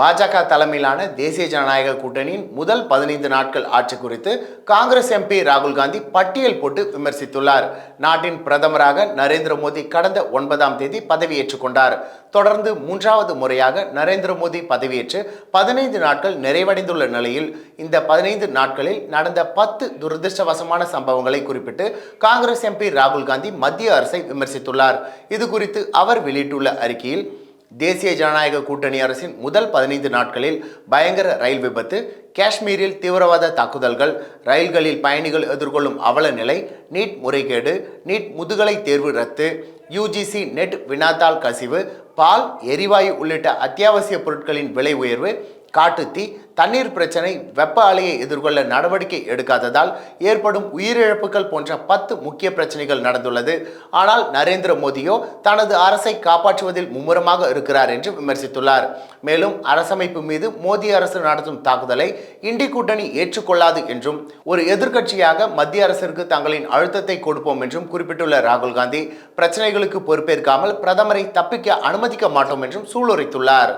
பாஜக தலைமையிலான தேசிய ஜனநாயக கூட்டணியின் முதல் பதினைந்து நாட்கள் ஆட்சி குறித்து காங்கிரஸ் எம்பி ராகுல் காந்தி பட்டியல் போட்டு விமர்சித்துள்ளார். நாட்டின் பிரதமராக நரேந்திர மோடி கடந்த ஒன்பதாம் தேதி பதவியேற்றுக் கொண்டார். தொடர்ந்து மூன்றாவது முறையாக நரேந்திர மோடி பதவியேற்று பதினைந்து நாட்கள் நிறைவடைந்துள்ள நிலையில் இந்த பதினைந்து நாட்களில் நடந்த பத்து துரதிருஷ்டவசமான சம்பவங்களை குறிப்பிட்டு காங்கிரஸ் எம்பி ராகுல் காந்தி மத்திய அரசை விமர்சித்துள்ளார். இது குறித்து அவர் வெளியிட்டுள்ள அறிக்கையில் தேசிய ஜனநாயக கூட்டணி அரசின் முதல் பதினைந்து நாட்களில் பயங்கர ரயில் விபத்து காஷ்மீரில் தீவிரவாத தாக்குதல்கள் ரயில்களில் பயணிகள் எதிர்கொள்ளும் அவல நிலை நீட் முறைகேடு நீட் முதுகலை தேர்வு ரத்து யூஜிசி நெட் வினாத்தாள் கசிவு பால் எரிவாயு உள்ளிட்ட அத்தியாவசிய பொருட்களின் விலை உயர்வு காட்டுத்தீ தண்ணீர் பிரச்சனை வெப்ப அலையை எதிர்கொள்ள நடவடிக்கை எடுக்காததால் ஏற்படும் உயிரிழப்புகள் போன்ற பத்து முக்கிய பிரச்சனைகள் நடந்துள்ளது. ஆனால் நரேந்திர மோடியோ தனது அரசை காப்பாற்றுவதில் மும்முரமாக இருக்கிறார் என்று விமர்சித்துள்ளார். மேலும் அரசமைப்பு மீது மோடி அரசு நடத்தும் தாக்குதலை இண்டி கூட்டணி ஏற்றுக்கொள்ளாது என்றும் ஒரு எதிர்க்கட்சியாக மத்திய அரசிற்கு தங்களின் அழுத்தத்தை கொடுப்போம் என்றும் குறிப்பிட்டுள்ள ராகுல் காந்தி பிரச்சனைகளுக்கு பொறுப்பேற்காமல் பிரதமரை தப்பிக்க அனுமதிக்க மாட்டோம் என்றும் சூளுரைத்துள்ளார்.